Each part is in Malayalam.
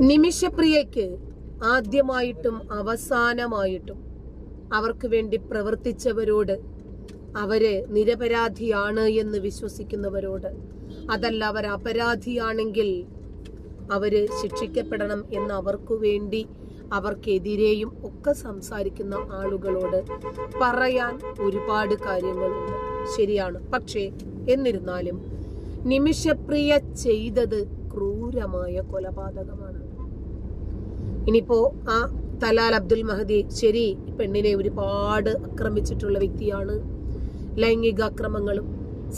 നിമിഷപ്രിയയ്ക്ക് ആദ്യമായിട്ടും അവസാനമായിട്ടും അവർക്ക് വേണ്ടി പ്രവർത്തിച്ചവരോട് അവർ നിരപരാധിയാണ് എന്ന് വിശ്വസിക്കുന്നവരോട് അതല്ല അവർ അപരാധിയാണെങ്കിൽ അവർ ശിക്ഷിക്കപ്പെടണം എന്ന് അവർക്കു വേണ്ടി അവർക്കെതിരെയും ഒക്കെ സംസാരിക്കുന്ന ആളുകളോട് പറയാൻ ഒരുപാട് കാര്യങ്ങളുണ്ട്. ശരിയാണ്. പക്ഷേ എന്നിരുന്നാലും നിമിഷപ്രിയ ചെയ്തത് ക്രൂരമായ കൊലപാതകമാണ്. ഇനിയിപ്പോ ആ തലാൽ അബ്ദുൽ മഹദി ശരി പെണ്ണിനെ ഒരുപാട് ആക്രമിച്ചിട്ടുള്ള വ്യക്തിയാണ്. ലൈംഗിക അക്രമങ്ങളും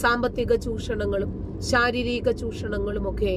സാമ്പത്തിക ചൂഷണങ്ങളും ശാരീരിക ചൂഷണങ്ങളും ഒക്കെ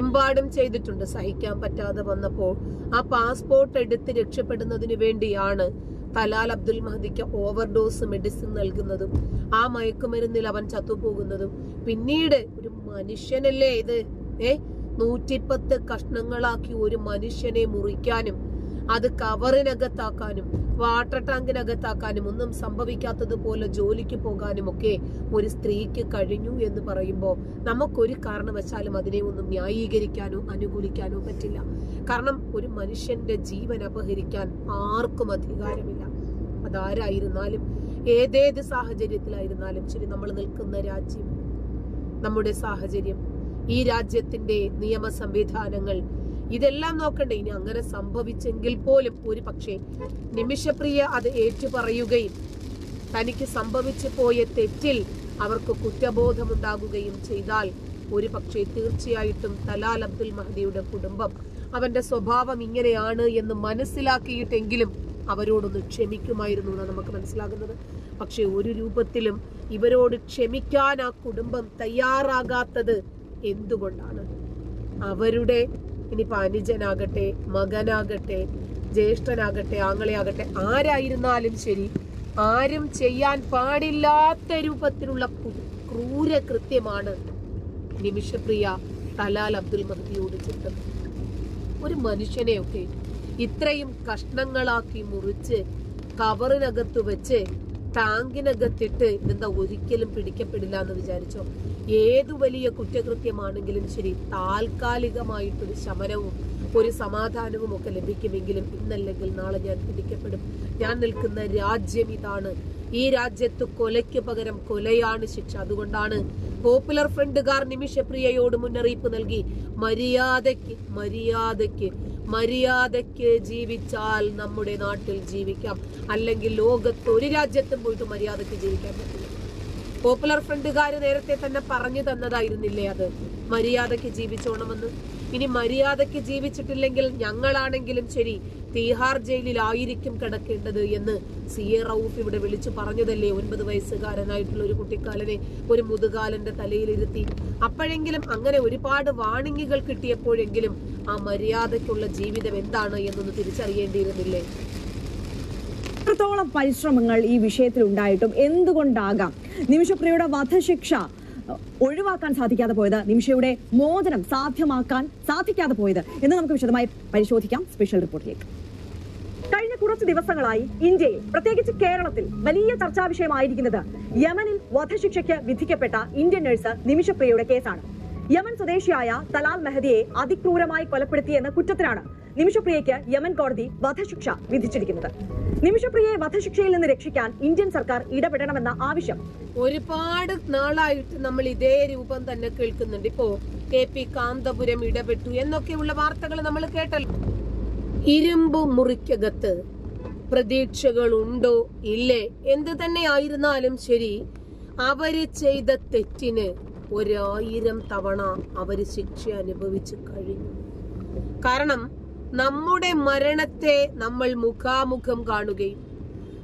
എമ്പാടും ചെയ്തിട്ടുണ്ട്. സഹിക്കാൻ പറ്റാതെ വന്നപ്പോൾ ആ പാസ്പോർട്ട് എടുത്ത് രക്ഷപ്പെടുന്നതിന് വേണ്ടിയാണ് തലാൽ അബ്ദുൽ മഹദിക്ക് ഓവർഡോസ് മെഡിസിൻ നൽകുന്നതും ആ മയക്കുമരുന്നിൽ അവൻ ചത്തുപോകുന്നതും. പിന്നീട് ഒരു മനുഷ്യനല്ലേ ഇത്? ഏ? നൂറ്റിപ്പത്ത് കഷ്ണങ്ങളാക്കി ഒരു മനുഷ്യനെ മുറിക്കാനും അത് കവറിനകത്താക്കാനും വാട്ടർ ടാങ്കിനകത്താക്കാനും ഒന്നും സംഭവിക്കാത്തതുപോലെ ജോലിക്ക് പോകാനും ഒക്കെ ഒരു സ്ത്രീക്ക് കഴിഞ്ഞു എന്ന് പറയുമ്പോൾ നമുക്കൊരു കാരണവശാലും അതിനെ ഒന്നും ന്യായീകരിക്കാനോ അനുകൂലിക്കാനോ പറ്റില്ല. കാരണം ഒരു മനുഷ്യന്റെ ജീവൻ അപഹരിക്കാൻ ആർക്കും അധികാരമില്ല. അതാരായിരുന്നാലും ഏതേത് സാഹചര്യത്തിലായിരുന്നാലും ശരി നമ്മൾ നിൽക്കുന്ന രാജ്യം നമ്മുടെ സാഹചര്യം ഈ രാജ്യത്തിന്റെ നിയമ സംവിധാനങ്ങൾ ഇതെല്ലാം നോക്കണ്ടേ? ഇനി അങ്ങനെ സംഭവിച്ചെങ്കിൽ പോലും ഒരു പക്ഷേ നിമിഷപ്രിയ അത് ഏറ്റുപറയുകയും തനിക്ക് സംഭവിച്ചു പോയ തെറ്റിൽ അവർക്ക് കുറ്റബോധമുണ്ടാകുകയും ചെയ്താൽ ഒരു പക്ഷേ തീർച്ചയായിട്ടും തലാൽ അബ്ദുൽ മഹദിയുടെ കുടുംബം അവന്റെ സ്വഭാവം ഇങ്ങനെയാണ് എന്ന് മനസ്സിലാക്കിയിട്ടെങ്കിലും അവരോടൊന്ന് ക്ഷമിക്കുമായിരുന്നു എന്നാണ് നമുക്ക് മനസ്സിലാകുന്നത്. പക്ഷെ ഒരു രൂപത്തിലും ഇവരോട് ക്ഷമിക്കാൻ ആ കുടുംബം തയ്യാറാകാത്തത് എന്തുകൊണ്ടാണ്? അവരുടെ ഇനിയിപ്പോ അനുജനാകട്ടെ മകനാകട്ടെ ജ്യേഷ്ഠനാകട്ടെ ആങ്ങളെയാകട്ടെ ആരായിരുന്നാലും ശരി ആരും ചെയ്യാൻ പാടില്ലാത്ത രൂപത്തിലുള്ള ക്രൂര കൃത്യമാണ് നിമിഷപ്രിയ തലാൽ അബ്ദുൽ മഹദിയോട് ചെയ്തത്. ഒരു മനുഷ്യനെയൊക്കെ ഇത്രയും കഷ്ണങ്ങളാക്കി മുറിച്ച് കവറിനകത്ത് വെച്ച് ടാങ്കിനകത്തിട്ട് ഇതെന്താ ഒരിക്കലും പിടിക്കപ്പെടില്ല എന്ന് വിചാരിച്ചോ? ഏതു വലിയ കുറ്റകൃത്യമാണെങ്കിലും ശരി താൽക്കാലികമായിട്ടൊരു ശമനവും ഒരു സമാധാനവും ഒക്കെ ലഭിക്കുമെങ്കിലും ഇന്നല്ലെങ്കിൽ നാളെ ഞാൻ പിടിക്കപ്പെടും. ഞാൻ നിൽക്കുന്ന രാജ്യം ഇതാണ്. ഈ രാജ്യത്ത് കൊലയ്ക്ക് പകരം കൊലയാണ് ശിക്ഷ. അതുകൊണ്ടാണ് പോപ്പുലർ ഫ്രണ്ടുകാർ നിമിഷപ്രിയയോട് മുന്നറിയിപ്പ് നൽകി. മര്യാദയ്ക്ക് മര്യാദയ്ക്ക് മര്യാദയ്ക്ക് ജീവിച്ചാൽ നമ്മുടെ നാട്ടിൽ ജീവിക്കാം. അല്ലെങ്കിൽ ലോകത്ത് ഒരു രാജ്യത്തും പോയിട്ട് മര്യാദയ്ക്ക് ജീവിക്കാൻ പറ്റില്ല. പോപ്പുലർ ഫ്രണ്ടുകാർ നേരത്തെ തന്നെ പറഞ്ഞു തന്നതായിരുന്നില്ലേ അത്? മര്യാദയ്ക്ക് ജീവിച്ചോണമെന്ന്. ഇനി മര്യാദയ്ക്ക് ജീവിച്ചിട്ടില്ലെങ്കിൽ ഞങ്ങളാണെങ്കിലും ശരി തീഹാർ ജയിലിലായിരിക്കും കിടക്കേണ്ടത് എന്ന് സി എ റൌഫ് ഇവിടെ വിളിച്ചു പറഞ്ഞതല്ലേ? ഒൻപത് വയസ്സുകാരനായിട്ടുള്ള ഒരു കുട്ടിക്കാലനെ ഒരു മുതുകാലന്റെ തലയിലിരുത്തി. അപ്പോഴെങ്കിലും അങ്ങനെ ഒരുപാട് വാണിങ്ങുകൾ കിട്ടിയപ്പോഴെങ്കിലും ആ മര്യാദയ്ക്കുള്ള ജീവിതം എന്താണ് എന്നൊന്ന് തിരിച്ചറിയേണ്ടിയിരുന്നില്ലേ? എത്രത്തോളം പരിശ്രമങ്ങൾ ഈ വിഷയത്തിൽ ഉണ്ടായിട്ടും എന്തുകൊണ്ടാകാം? നിമിഷപ്രിയയുടെ വധശിക്ഷ ഒഴിവാക്കാൻ സാധിക്കാതെ പോയത് നിമിഷയുടെ മോചനം സാധ്യമാക്കാൻ സാധിക്കാതെ പോയത് എന്ന് നമുക്ക് വിശദമായി പരിശോധിക്കാം. സ്പെഷ്യൽ റിപ്പോർട്ടിലേക്ക്. കുറച്ച് ദിവസങ്ങളായി ഇന്ത്യയിൽ പ്രത്യേകിച്ച് കേരളത്തിൽ വലിയ ചർച്ചാ വിഷയമായിരിക്കുന്നത് യമനിൽ വധശിക്ഷയ്ക്ക് വിധിക്കപ്പെട്ട ഇന്ത്യൻ നഴ്സ് നിമിഷപ്രിയയുടെ കേസാണ്. യമൻ സ്വദേശിയായ തലാൽ മെഹദിയെ അതിക്രൂരമായി കൊലപ്പെടുത്തിയെന്ന കുറ്റത്തിലാണ് നിമിഷപ്രിയയ്ക്ക് യമൻ കോടതി വധശിക്ഷ വിധിച്ചിരിക്കുന്നത്. നിമിഷപ്രിയയെ വധശിക്ഷയിൽ നിന്ന് രക്ഷിക്കാൻ ഇന്ത്യൻ സർക്കാർ ഇടപെടണമെന്ന ആവശ്യം. ഒരുപാട് നാളായിട്ട് നമ്മൾ ഇതേ രൂപം തന്നെ കേൾക്കുന്നുണ്ട്. ഇപ്പോ കെ പി കാന്തപുരം ഇടപെട്ടു എന്നൊക്കെയുള്ള വാർത്തകൾ നമ്മൾ കേട്ടല്ലോ. ഇരുമ്പ് മുറിക്കകത്ത് പ്രതീക്ഷകളുണ്ടോ? ഇല്ലേ? എന്ത് തന്നെ ആയിരുന്നാലും ശരി അവർ ചെയ്ത തെറ്റിന് ഒരായിരം തവണ അവർ ശിക്ഷ അനുഭവിച്ചു കഴിഞ്ഞു. കാരണം നമ്മുടെ മരണത്തെ നമ്മൾ മുഖാമുഖം കാണുകയും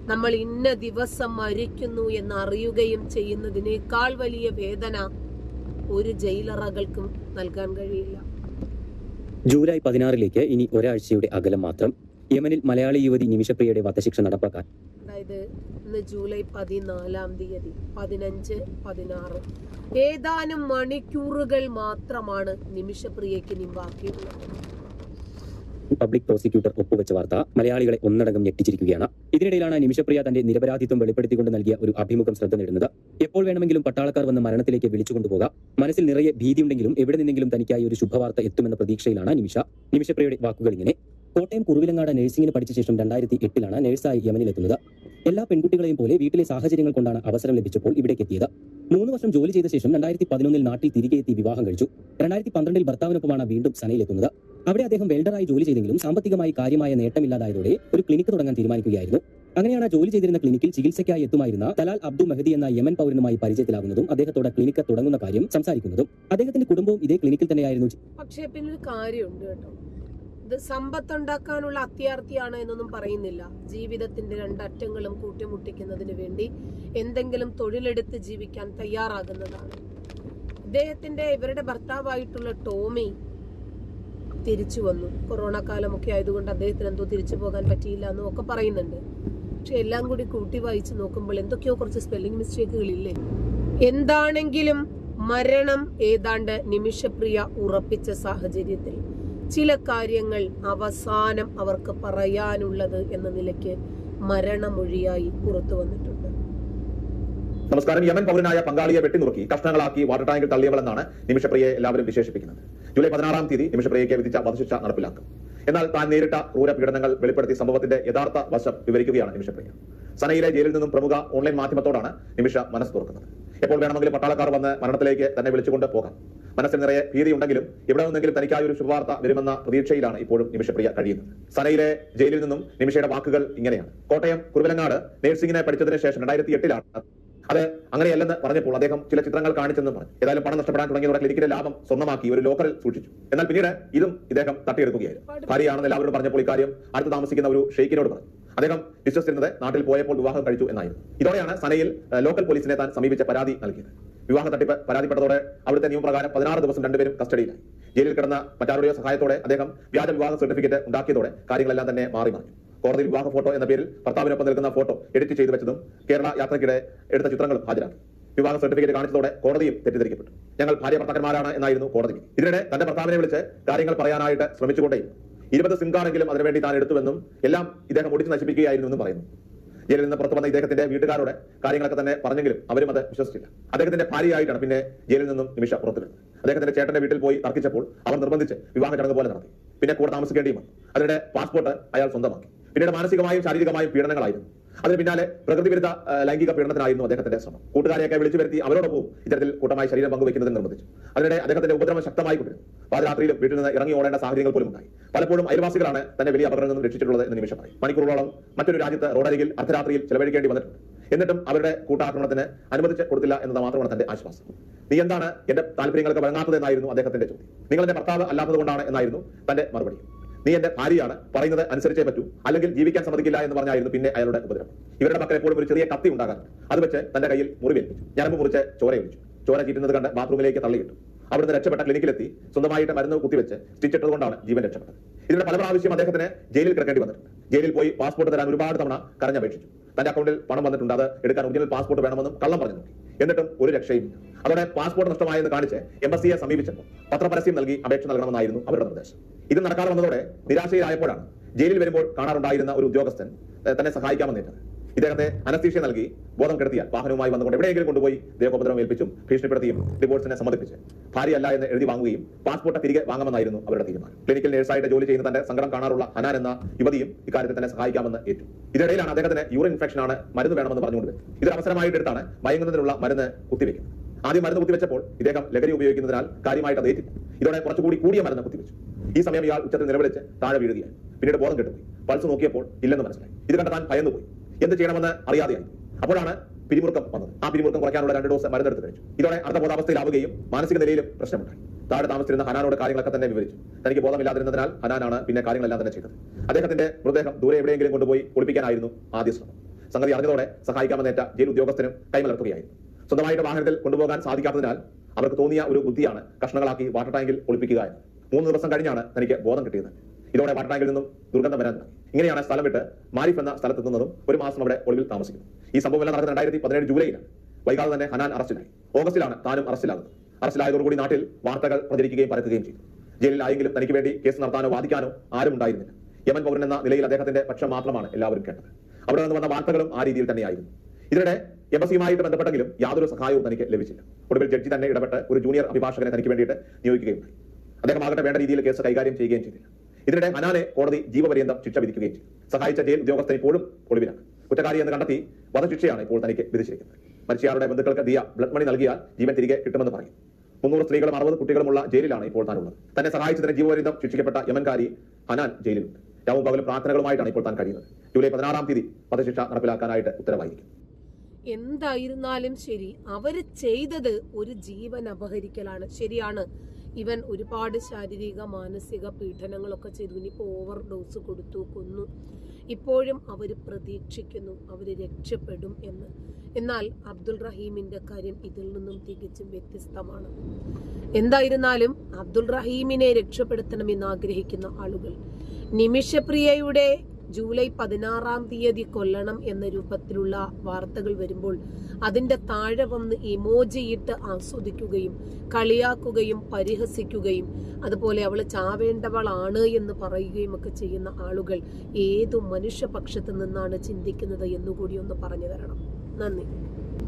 നമ്മൾ ഇന്ന ദിവസം മരിക്കുന്നു എന്ന് അറിയുകയും ചെയ്യുന്നതിനേക്കാൾ വലിയ വേദന ഒരു ജയിലറകൾക്കും നൽകാൻ കഴിയില്ല. ജൂലൈ പതിനാറിലേക്ക് ഇനി ഒരാഴ്ചയുടെ അകലം മാത്രം യമനിൽ മലയാളി യുവതി നിമിഷപ്രിയയുടെ വധശിക്ഷ നടപ്പാക്കാൻ. അതായത് ഇന്ന് ജൂലൈ പതിനാലാം തീയതി പതിനഞ്ച് പതിനാറ്. ഏതാനും മണിക്കൂറുകൾ മാത്രമാണ് നിമിഷപ്രിയയ്ക്ക് ബാക്കിയുള്ളത്. പബ്ലിക് പ്രോസിക്യൂട്ടർ ഒപ്പുവെച്ച വാർത്ത മലയാളികളെ ഒന്നടങ്കം ഞെട്ടിച്ചിരിക്കുകയാണ്. ഇതിനിടയിലാണ് നിമിഷപ്രിയ തന്റെ നിരപരാധിത്വം വെളിപ്പെടുത്തിക്കൊണ്ട് നൽകിയ ഒരു അഭിമുഖം ശ്രദ്ധ നേടുന്നത്. എപ്പോൾ വേണമെങ്കിലും പട്ടാളക്കാർ വന്ന് മരണത്തിലേക്ക് വിളിച്ചുകൊണ്ടുപോകാം മനസ്സിൽ നിറയെ ഭീതിയുണ്ടെങ്കിലും എവിടെ നിന്നെങ്കിലും തനിക്കായി ഒരു ശുഭവാർത്ത എത്തുമെന്ന പ്രതീക്ഷയിലാണ് നിമിഷ. നിമിഷപ്രിയയുടെ വാക്കുകൾ ഇങ്ങനെ. കോട്ടയം കുറുവിലങ്ങാട് നഴ്സിംഗിന് പഠിച്ച ശേഷം രണ്ടായിരത്തി എട്ടിലാണ് നഴ്സായി യമനിലെത്തുന്നത്. എല്ലാ പെൺകുട്ടികളെയും പോലെ വീട്ടിലെ സാഹചര്യങ്ങൾ കൊണ്ടാണ് അവസരം ലഭിച്ചപ്പോൾ ഇവിടേക്ക് എത്തിയത് മൂന്ന് വർഷം ജോലി ചെയ്ത ശേഷം രണ്ടായിരത്തി പതിനൊന്നിൽ നാട്ടിൽ തിരികെ എത്തി വിവാഹം കഴിച്ചു. രണ്ടായിരത്തി പന്ത്രണ്ടിൽ ഭർത്താവിനൊപ്പമാണ് വീണ്ടും സനയിലെത്തുന്നത്. അവിടെ അദ്ദേഹം വെൽഡറായി ജോലി ചെയ്തെങ്കിലും സാമ്പത്തികമായി കാര്യമായ നേട്ടമില്ലാതായതോടെ ഒരു ക്ലിനിക്ക് തുടങ്ങാൻ തീരുമാനിക്കുകയായിരുന്നു. അങ്ങനെയാണ് ജോലി ചെയ്തിരുന്ന ക്ലിനിക്കിൽ ചികിത്സയ്ക്കായി എത്തുമായിരുന്ന തലാൽ അബ്ദു മെഹദി എന്ന യമൻ പൗരനുമായി പരിചയത്തിലാകുന്നതും അദ്ദേഹത്തോടെ ക്ലിനിക്ക് തുടങ്ങുന്ന കാര്യം സംസാരിക്കുന്നതും അദ്ദേഹത്തിന്റെ കുടുംബവും ഇതേ ക്ലിനിക്കിൽ തന്നെയായിരുന്നു. പക്ഷേ പിന്നെ കാര്യമുണ്ട് കേട്ടോ. ഇത് സമ്പത്തുണ്ടാക്കാനുള്ള അത്യാർത്ഥിയാണ് എന്നൊന്നും പറയുന്നില്ല. ജീവിതത്തിന്റെ രണ്ടറ്റങ്ങളും കൂട്ടിമുട്ടിക്കുന്നതിന് വേണ്ടി എന്തെങ്കിലും തൊഴിലെടുത്ത് ജീവിക്കാൻ തയ്യാറാകുന്നതാണ്. ഇദ്ദേഹത്തിന്റെ ഇവരുടെ ഭർത്താവായിട്ടുള്ള ടോമി തിരിച്ചു വന്നു. കൊറോണ കാലമൊക്കെ ആയതുകൊണ്ട് അദ്ദേഹത്തിന് എന്തോ തിരിച്ചു പോകാൻ പറ്റിയില്ല എന്നും ഒക്കെ പറയുന്നുണ്ട്. പക്ഷെ എല്ലാം കൂടി കൂട്ടി വായിച്ച് നോക്കുമ്പോൾ എന്തൊക്കെയോ കുറച്ച് സ്പെല്ലിംഗ് മിസ്റ്റേക്കുകളില്ലേ എന്താണെങ്കിലും മരണം ഏതാണ്ട് നിമിഷപ്രിയ ഉറപ്പിച്ച സാഹചര്യത്തിൽ. ചില കാര്യങ്ങൾ അവസാനം അവർക്ക് പറയാനുള്ളത് എന്ന നിലയ്ക്ക് മരണമൊഴിയായി പുറത്തു വന്നിട്ടുണ്ട്. നമസ്കാരം. യമൻ പൗരനായ പങ്കാളിയെ വെട്ടിനുറുക്കി കഷ്ണങ്ങളാക്കി വാട്ടർ ടാങ്കിൽ തള്ളിയവളെന്നാണ് നിമിഷപ്രിയയെ എല്ലാവരും വിശേഷിപ്പിക്കുന്നത്. ജൂലൈ പതിനാറാം തീയതി നിമിഷപ്രിയയ്ക്ക് വിധിച്ച വധശിക്ഷ നടപ്പിലാക്കും. എന്നാൽ താൻ നേരിട്ട ക്രൂര പീഡനങ്ങൾ വെളിപ്പെടുത്തി സംഭവത്തിന്റെ യഥാർത്ഥ വശം വിവരിക്കുകയാണ് നിമിഷപ്രിയ. സനയിലെ ജയിലിൽ നിന്നും പ്രമുഖ ഓൺലൈൻ മാധ്യമത്തോടാണ് നിമിഷ മനസ്സ് തുറക്കുന്നത്. എപ്പോൾ വേണമെങ്കിലും പട്ടാളക്കാർ വന്ന് മരണത്തിലേക്ക് തന്നെ വിളിച്ചുകൊണ്ട് പോകാം. മനസ്സിൽ നിറയെ ഭീതിയുണ്ടെങ്കിലും ഇവിടെ നിന്നെങ്കിലും തനിക്കായ ഒരു ശുഭവാർത്ത വരുമെന്ന പ്രതീക്ഷയിലാണ് ഇപ്പോഴും നിമിഷപ്രിയ കഴിയുന്നത്. സനയിലെ ജയിലിൽ നിന്നും നിമിഷയുടെ വാക്കുകൾ ഇങ്ങനെയാണ്. കോട്ടയം കുറുവിലങ്ങാട് നഴ്സിംഗിനെ പഠിച്ചതിന് ശേഷം രണ്ടായിരത്തി എട്ടിലാണ് അത് അങ്ങനെയല്ലെന്ന് പറഞ്ഞപ്പോൾ അദ്ദേഹം ചില ചിത്രങ്ങൾ കാണിച്ചെന്നും പറഞ്ഞു. ഏതായാലും പണം നഷ്ടപ്പെടാൻ തുടങ്ങിയതോടെ ക്ലിനിക്കിന്റെ ലാഭം സ്വന്തമാക്കി ഒരു ലോക്കറിൽ സൂക്ഷിച്ചു. എന്നാൽ പിന്നീട് ഇതും ഇദ്ദേഹം തട്ടിയെടുക്കുകയായിരുന്നു. ഭാര്യയാണെന്ന് എല്ലാവരോടും പറഞ്ഞപ്പോൾ ഇക്കാര്യം അടുത്ത് താമസിക്കുന്ന ഒരു ഷെയ്ക്കിനോട് പറഞ്ഞു. അദ്ദേഹം വിശ്വസിച്ചിരുന്നത് നാട്ടിൽ പോയപ്പോൾ വിവാഹം കഴിച്ചു എന്നായിരുന്നു. ഇതോടെയാണ് സനയിൽ ലോക്കൽ പോലീസിനെ താൻ സമീപിച്ച പരാതി നൽകിയത്. വിവാഹ തട്ടിപ്പ് പരാതിപ്പെട്ടതോടെ അവിടുത്തെ നിയമപ്രകാരം പതിനാറ് ദിവസം രണ്ടുപേരും കസ്റ്റഡിയിലായി. ജയിലിൽ കിടന്ന മറ്റാരുടെയോ സഹായത്തോടെ അദ്ദേഹം വ്യാജ വിവാഹ സർട്ടിഫിക്കറ്റ് ഉണ്ടാക്കിയതോടെ കാര്യങ്ങളെല്ലാം തന്നെ മാറി മറിഞ്ഞു കോടതിയിൽ വിവാഹ ഫോട്ടോ എന്ന പേരിൽ ഭർത്താവിനൊപ്പം നിൽക്കുന്ന ഫോട്ടോ എഡിറ്റ് ചെയ്തു വെച്ചതും കേരള യാത്രയ്ക്കിടെ എടുത്ത ചിത്രങ്ങളും ഹാജരാക്കി. വിവാഹ സർട്ടിഫിക്കറ്റ് കാണിച്ചതോടെ കോടതിയും തെറ്റിദ്ധരിക്കപ്പെട്ടു. ഞങ്ങൾ ഭാര്യ ഭർത്താക്കന്മാരാണ് എന്നായിരുന്നു കോടതി ഇതിനിടെ തന്റെ ഭർത്താവിനെ വിളിച്ച് കാര്യങ്ങൾ പറയാനായിട്ട് ശ്രമിച്ചുകൊണ്ടേ ഇരുപത് സിം കാർഡെങ്കിലും അതിനുവേണ്ടി താൻ എടുത്തുവെന്നും എല്ലാം ഇദ്ദേഹം ഒടിച്ചു നശിപ്പിക്കുകയായിരുന്നു എന്നും പറയുന്നു. ജയിലിൽ നിന്ന് പുറത്തു വന്ന ഇദ്ദേഹത്തിന്റെ വീട്ടുകാരോട് കാര്യങ്ങളൊക്കെ തന്നെ പറഞ്ഞെങ്കിലും അവരും അത് വിശ്വസിച്ചില്ല. അദ്ദേഹത്തിന്റെ ഭാര്യയായിട്ടാണ് പിന്നെ ജയിലിൽ നിന്നും നിമിഷ പുറത്തുവിടുന്നത് അദ്ദേഹത്തിന്റെ ചേട്ടന്റെ വീട്ടിൽ പോയി തർക്കിച്ചപ്പോൾ അവർ നിർബന്ധിച്ച് വിവാഹ ചടങ്ങ് പോലെ നടത്തി. പിന്നെ കൂടെ താമസിക്കേണ്ടിയും വന്നു. അതിനിടെ പാസ്പോർട്ട് അയാൾ സ്വന്തമാക്കി. പിന്നീട് മാനസികമായും ശാരീരികമായും പീഡനങ്ങളായിരുന്നു. അതിന് പിന്നാലെ പ്രകൃതി വിരുദ്ധ ലൈംഗിക പീഡനത്തിനായിരുന്നു അദ്ദേഹത്തിന്റെ ശ്രമം. കൂട്ടുകാരെയൊക്കെ വിളിച്ചു വരുത്തി അവരോടൊപ്പം ഇത്തരത്തിൽ കൂട്ടമായി ശരീരം പങ്കുവെക്കുന്നതിന് നിർബന്ധിച്ചു. അതിനിടെ അദ്ദേഹത്തിന്റെ ഉപദ്രവം ശക്തമായി കൊണ്ടിരുന്നു പാതിരാത്രിയിലും വീട്ടിൽ നിന്ന് ഇറങ്ങി ഓടേണ്ട സാഹചര്യങ്ങൾ പോലും ഉണ്ടായി പലപ്പോഴും അയൽവാസികളാണ് തന്നെ വലിയ അപകടങ്ങളിൽ നിന്നും രക്ഷിച്ചിട്ടുള്ളത് എന്ന് നിമിഷം പറയും മണിക്കൂറുകളോളം മറ്റൊരു രാജ്യത്ത് റോഡരികിൽ അർദ്ധരാത്രിയിൽ ചെലവഴിക്കേണ്ടി വന്നിട്ടുണ്ട്. എന്നിട്ടും അവരുടെ കൂട്ടാക്രമണത്തിന് അനുവദിച്ച് കൊടുത്തില്ല എന്നത് മാത്രമാണ് തന്റെ ആശ്വാസം. നീ എന്താണ് എന്റെ താല്പര്യങ്ങൾക്ക് വഴങ്ങാത്തത് എന്നായിരുന്നു അദ്ദേഹത്തിന്റെ ചോദ്യം. നിങ്ങൾ എന്റെ ഭർത്താവ് അല്ലാത്തത് കൊണ്ടാണ് എന്നായിരുന്നു തന്റെ മറുപടി. നീ എന്റെ ഭാര്യയാണ് പറയുന്നത് അനുസരിച്ചേ പറ്റൂ അല്ലെങ്കിൽ ജീവിക്കാൻ സമ്മതിക്കില്ല എന്ന് പറഞ്ഞായിരുന്നു പിന്നെ അയാളുടെ ഉപദ്രവം. ഇവരുടെ മക്കൾ എപ്പോഴും ഒരു ചെറിയ കത്തി ഉണ്ടാകാറുണ്ട്. അത് വെച്ച് തന്റെ കയ്യിൽ മുറിവേൽപ്പിച്ചു. ഞരമ്പ് മുറിച്ച് ചോര ഒഴിച്ചു ചോര ചീറ്റുന്നത് കണ്ട് ബാത്റൂമിലേക്ക് തള്ളിയിട്ടു. അവിടുന്ന് രക്ഷപ്പെട്ട ക്ലിനിക്കിലെത്തി സ്വന്തമായിട്ട് മരുന്ന് കുത്തിവെച്ച് സ്റ്റിച്ചിട്ടത് കൊണ്ടാണ് ജീവൻ രക്ഷപ്പെട്ടത്. ഇതിന്റെ പല പ്രാവശ്യം അദ്ദേഹത്തിന് ജയിലിൽ കിടക്കേണ്ടി വന്നിട്ടുണ്ട്. ജയിലിൽ പോയി പാസ്പോർട്ട് തരാൻ ഒരുപാട് തവണ കരഞ്ഞപേക്ഷിച്ചു തന്റെ അക്കൗണ്ടിൽ പണം വന്നിട്ടുണ്ട്. അത് എടുക്കാൻ ഒറിജിനൽ പാസ്പോർട്ട് വേണമെന്നും കള്ളം പറഞ്ഞു നോക്കി. എന്നിട്ടും ഒരു രക്ഷയും അതോടെ പാസ്പോർട്ട് നഷ്ടമായെന്ന് കാണിച്ച് എംബസിയെ സമീപിച്ചപ്പോൾ പത്രപരസ്യം നൽകി അപേക്ഷ നൽകണമെന്നായിരുന്നു അവരുടെ നിർദ്ദേശം. ഇത് നടക്കാതെ വന്നതോടെ നിരാശയിലായപ്പോഴാണ് ജയിലിൽ വരുമ്പോൾ കാണാറുണ്ടായിരുന്ന ഒരു ഉദ്യോഗസ്ഥൻ തന്നെ സഹായിക്കാമെന്നേറ്റത് ഇദ്ദേഹത്തെ അനസ്തീഷ്യ നൽകി ബോധം കെടുത്തിയ വാഹനവുമായി വന്നുകൊണ്ട് എവിടെയെങ്കിലും കൊണ്ടുപോയി ദേഹോപദ്രവം ഏൽപ്പിച്ചും ഭീഷണിപ്പെടുത്തിയും ഡിവോഴ്സിനെ സമ്മതിപ്പിച്ച്. ഭാര്യയല്ല എന്ന് എഴുതി വാങ്ങുകയും പാസ്പോർട്ട് തിരികെ വാങ്ങാമെന്നായിരുന്നു അവരുടെ തീരുമാനം. ക്ലിനിക്കൽ നഴ്സായിട്ട് ജോലി ചെയ്യുന്ന തന്റെ സങ്കടം കാണാറുള്ള അനാൻ എന്ന യുവതിയും ഇക്കാര്യത്തിൽ തന്നെ സഹായിക്കാമെന്ന് ഏറ്റു. ഇതിനിടയിലാണ് അദ്ദേഹത്തിന് യൂറിൻ ഇൻഫെക്ഷൻ ആണ് മരുന്ന് വേണമെന്ന് പറഞ്ഞുകൊണ്ട്. ഇതൊരു അവസരമായിട്ട് എടുത്താണ് മയങ്ങുന്നതിനുള്ള മരുന്ന് കുത്തിവെക്കുന്നത് ആദ്യം മരുന്ന് കുത്തിവെച്ചപ്പോൾ ഇദ്ദേഹം ലഹരി ഉപയോഗിക്കുന്നതിനാൽ കാര്യമായിട്ട് അത് ഏറ്റില്ല ഇതോടെ കുറച്ചുകൂടി കൂടിയ മരുന്ന് കുത്തിവെച്ചു. ഈ സമയം ഇയാൾ ഉച്ചത്തിൽ നിലവിളിച്ച് താഴെ വീഴുകയായി. പിന്നീട് ബോധം കെട്ടുപോയി. പൾസ് നോക്കിയപ്പോൾ ഇല്ലെന്ന് മനസ്സിലായി. ഇത് കണ്ട താൻ ഭയന്നുപോയി. എന്ത് ചെയ്യണമെന്ന് അറിയാതെയായി. അപ്പോഴാണ് പിരിമുറുക്കം വന്നത്. ആ പിരിമുറുക്കം കുറയ്ക്കാനുള്ള രണ്ട് ഡോസ് മരുന്നെടുത്ത് കഴിച്ചു. ഇതോടെ അടുത്ത ബോധാവസ്ഥയിലാവുകയും മാനസിക നിലയിലും പ്രശ്നമുണ്ടായി. താഴെ താമസിച്ചിരുന്ന ഹനാനോട് കാര്യങ്ങളൊക്കെ തന്നെ വിവരിച്ചു. തനിക്ക് ബോധമില്ലാതിരുന്നതിനാൽ ഹനാനാണ് പിന്നെ കാര്യങ്ങളെല്ലാം തന്നെ ചെയ്തത്. അദ്ദേഹത്തിന്റെ മൃതദേഹം ദൂരെ എവിടെയെങ്കിലും കൊണ്ടുപോയി ഒളിപ്പിക്കാനായിരുന്നു ആദ്യ ശ്രമം. സംഗതി അറിഞ്ഞതോടെ സഹായിക്കാമെന്നേറ്റ ജയിൽ ഉദ്യോഗസ്ഥനും കൈമലർത്തുകയായിരുന്നു. സ്വന്തമായിട്ട് വാഹനത്തിൽ കൊണ്ടുപോകാൻ സാധിക്കാത്തതിനാൽ അവർക്ക് തോന്നിയ ഒരു ബുദ്ധിയാണ് കഷ്ണങ്ങളാക്കി വാട്ടർ ടാങ്കിൽ ഒളിപ്പിക്കുക എന്ന്. മൂന്ന് ദിവസം കഴിഞ്ഞാണ് തനിക്ക് ബോധം കിട്ടിയത്. ഇതോടെ വാട്ടർ നിന്നും ദുർഗന്ധം വരാൻ ഇങ്ങനെയാണ് സ്ഥലം വിട്ട് മാരിഫ് എന്ന സ്ഥലത്തെത്തുന്നതും ഒരു മാസം അവിടെ ഒളിവിൽ താമസിക്കുന്നു. ഈ സംഭവം എല്ലാം നടക്കുന്നത് രണ്ടായിരത്തി പതിനേഴ് ജൂലൈയിലാണ്. വൈകാതെ തന്നെ ഹനാൻ അറസ്റ്റിലായി. ഓഗസ്റ്റിലാണ് താനും അറസ്റ്റിലാകുന്നത്. അറസ്റ്റിലായതോടുകൂടി നാട്ടിൽ വാർത്തകൾ പ്രചരിക്കുകയും പരക്കുകയും ചെയ്തു. ജയിലിൽ ആയെങ്കിലും തനിക്ക് വേണ്ടി കേസ് നടത്താനോ വാദിക്കാനോ ആരും ഉണ്ടായിരുന്നില്ല. യമൻ പൗരൻ എന്ന നിലയിൽ അദ്ദേഹത്തിന്റെ പക്ഷം മാത്രമാണ് എല്ലാവരും കേട്ടത്. അവിടെ നിന്ന് വന്ന വാർത്തകളും ആ രീതിയിൽ തന്നെയായിരുന്നു. ഇതിനിടെ എംബസിയുമായിട്ട് ബന്ധപ്പെട്ടെങ്കിലും യാതൊരു സഹായവും തനിക്ക് ലഭിച്ചില്ല. ഒടുവിൽ ജഡ്ജി തന്നെ ഇടപെട്ട് ഒരു ജൂനിയർ അഭിഭാഷകനെ തനിക്ക് വേണ്ടിയിട്ട് നിയോഗിക്കുകയുണ്ടായി. അദ്ദേഹം ആകട്ടെ വേണ്ട രീതിയിൽ കേസ് കൈകാര്യം ചെയ്യുകയും ചെയ്തില്ല. ഇതിനിടെ ഹനാനെ കോടതി ജീവപര്യന്തം ശിക്ഷ വിധിക്കുകയും ചെയ്തു. സഹായിച്ച ജയിൽ ഉദ്യോഗസ്ഥൻ ഇപ്പോഴും ഒളിവിലാണ് കുറ്റക്കാരി എന്ന് കണ്ടെത്തി വധശിക്ഷയാണ് ഇപ്പോൾ തനിക്ക് വിധിച്ചിരിക്കുന്നത്. മരിച്ചയാളുടെ ബന്ധുക്കൾക്ക് ദിയ ബ്ലഡ് മണി നൽകിയാൽ ജീവൻ തിരികെ കിട്ടുമെന്ന് പറയും മുന്നൂറ് സ്ത്രീകളും അറുപത് കുട്ടികളുമുള്ള ജയിലിലാണ് ഇപ്പോൾ താനുള്ളത്. തന്നെ സഹായിച്ചതിന് ജീവപര്യന്തം ശിക്ഷിക്കപ്പെട്ട യമൻകാരി ഹനാൻ ജയിലിലുണ്ട്. രാവും പകലും പ്രാർത്ഥനകളുമായിട്ടാണ് ഇപ്പോൾ താൻ കഴിയുന്നത്. ജൂലൈ പതിനാറാം തീയതി വധശിക്ഷ നടപ്പിലാക്കാനായിട്ട് ഉത്തരവായിരിക്കും. എന്തായിരുന്നാലും ശരി അവർ ചെയ്തത് ഒരു ജീവൻ അപഹരിക്കലാണ്. ശരിയാണ്. ഇവൻ ഒരുപാട് ശാരീരിക മാനസിക പീഡനങ്ങളൊക്കെ ചെയ്തു. ഇനിയിപ്പോൾ ഓവർ ഡോസ് കൊടുത്തു കൊന്നു. ഇപ്പോഴും അവർ പ്രതീക്ഷിക്കുന്നു അവർ രക്ഷപ്പെടും എന്ന്. എന്നാൽ അബ്ദുൾ റഹീമിന്റെ കാര്യം ഇതിൽ നിന്നും തികച്ചും വ്യത്യസ്തമാണ്. എന്തായിരുന്നാലും അബ്ദുൾ റഹീമിനെ രക്ഷപ്പെടുത്തണമെന്ന് ആഗ്രഹിക്കുന്ന ആളുകൾ. നിമിഷപ്രിയയുടെ ജൂലൈ പതിനാറാം തീയതി കൊല്ലണം എന്ന രൂപത്തിലുള്ള വാർത്തകൾ വരുമ്പോൾ അതിന്റെ താഴെ വന്ന് ഇമോജിയിട്ട് ആസ്വദിക്കുകയും കളിയാക്കുകയും പരിഹസിക്കുകയും അതുപോലെ അവൾ ചാവേണ്ടവളാണ് എന്ന് പറയുകയും ഒക്കെ ചെയ്യുന്ന ആളുകൾ ഏതു മനുഷ്യപക്ഷത്തു നിന്നാണ് ചിന്തിക്കുന്നത് എന്നുകൂടി ഒന്ന് പറഞ്ഞു തരണം. നന്ദി.